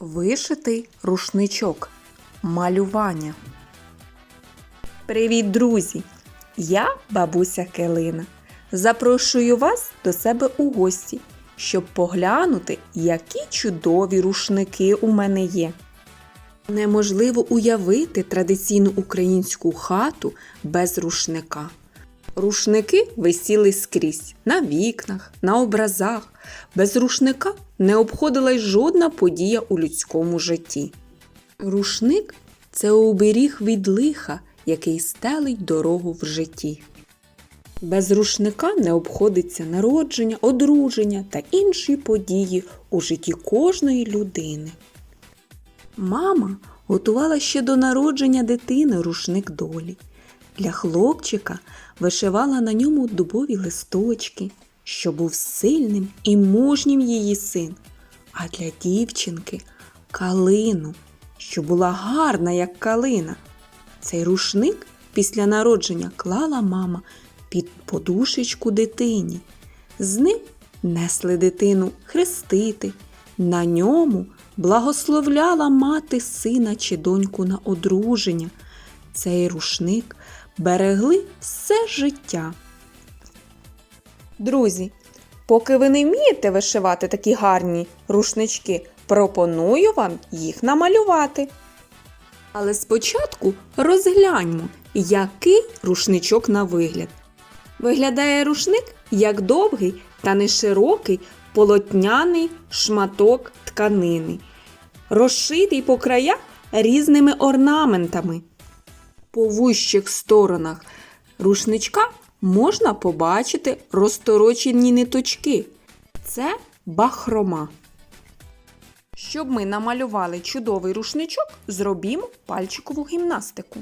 Вишитий рушничок. Малювання. Привіт, друзі! Я бабуся Келина. Запрошую вас до себе у гості, щоб поглянути, які чудові рушники у мене є. Неможливо уявити традиційну українську хату без рушника. Рушники висіли скрізь на вікнах, на образах. Без рушника не обходилась жодна подія у людському житті. Рушник це оберіг від лиха, який стелить дорогу в житті. Без рушника не обходиться народження, одруження та інші події у житті кожної людини. Мама готувала ще до народження дитини рушник долі. Для хлопчика вишивала на ньому дубові листочки, що був сильним і мужнім її син, а для дівчинки калину, що була гарна, як калина. Цей рушник після народження клала мама під подушечку дитині. З ним несли дитину хрестити. На ньому благословляла мати сина чи доньку на одруження. Цей рушник берегли все життя. Друзі, поки ви не вмієте вишивати такі гарні рушнички, пропоную вам їх намалювати. Але спочатку розгляньмо, який рушничок на вигляд. Виглядає рушник як довгий та неширокий полотняний шматок тканини, розшитий по краях різними орнаментами. По вущих сторонах рушничка можна побачити розторочені ниточки. Це бахрома. Щоб ми намалювали чудовий рушничок, зробімо пальчикову гімнастику.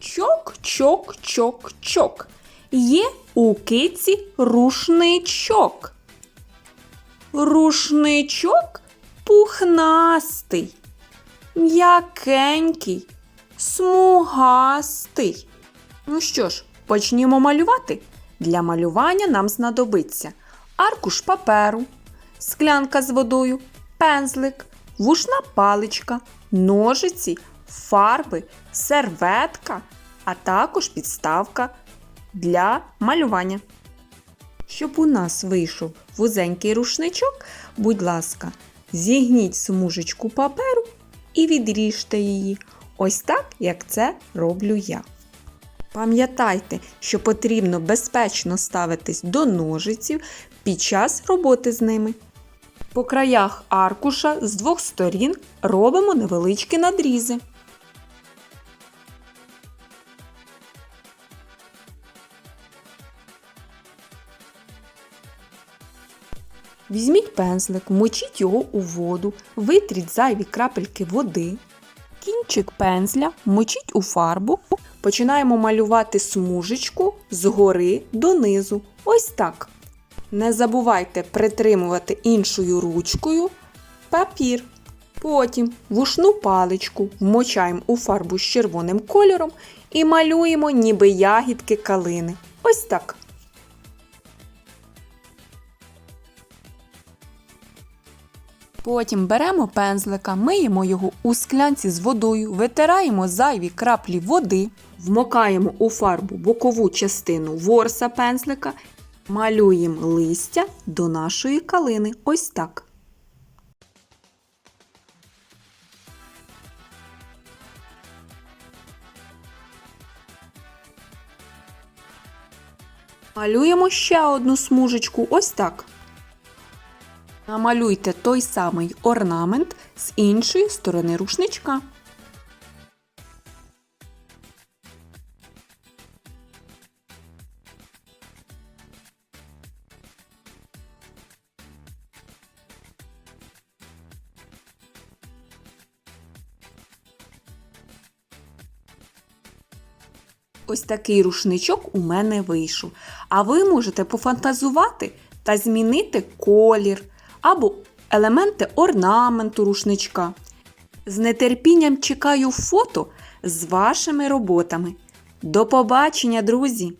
Чок, чок, чок, чок. Є у киці рушничок. Рушничок пухнастий, м'якенький, смугастий. Ну що ж, почнімо малювати. Для малювання нам знадобиться аркуш паперу, склянка з водою, пензлик, вушна паличка, ножиці, фарби, серветка, а також підставка для малювання. Щоб у нас вийшов вузенький рушничок, будь ласка, зігніть смужечку паперу і відріжте її. Ось так, як це роблю я. Пам'ятайте, що потрібно безпечно ставитись до ножиців під час роботи з ними. По краях аркуша з двох сторін робимо невеличкі надрізи. Візьміть пензлик, вмочіть його у воду, витріть зайві крапельки води. Кінчик пензля вмочіть у фарбу. Починаємо малювати смужечку згори донизу. Ось так. Не забувайте притримувати іншою ручкою папір. Потім вушну паличку вмочаємо у фарбу з червоним кольором і малюємо ніби ягідки калини. Ось так. Потім беремо пензлика, миємо його у склянці з водою, витираємо зайві краплі води, вмокаємо у фарбу бокову частину ворса пензлика, малюємо листя до нашої калини. Ось так. Малюємо ще одну смужечку. Ось так. Намалюйте той самий орнамент з іншої сторони рушничка. Ось такий рушничок у мене вийшов. А ви можете пофантазувати та змінити колір або елементи орнаменту рушничка. З нетерпінням чекаю фото з вашими роботами. До побачення, друзі!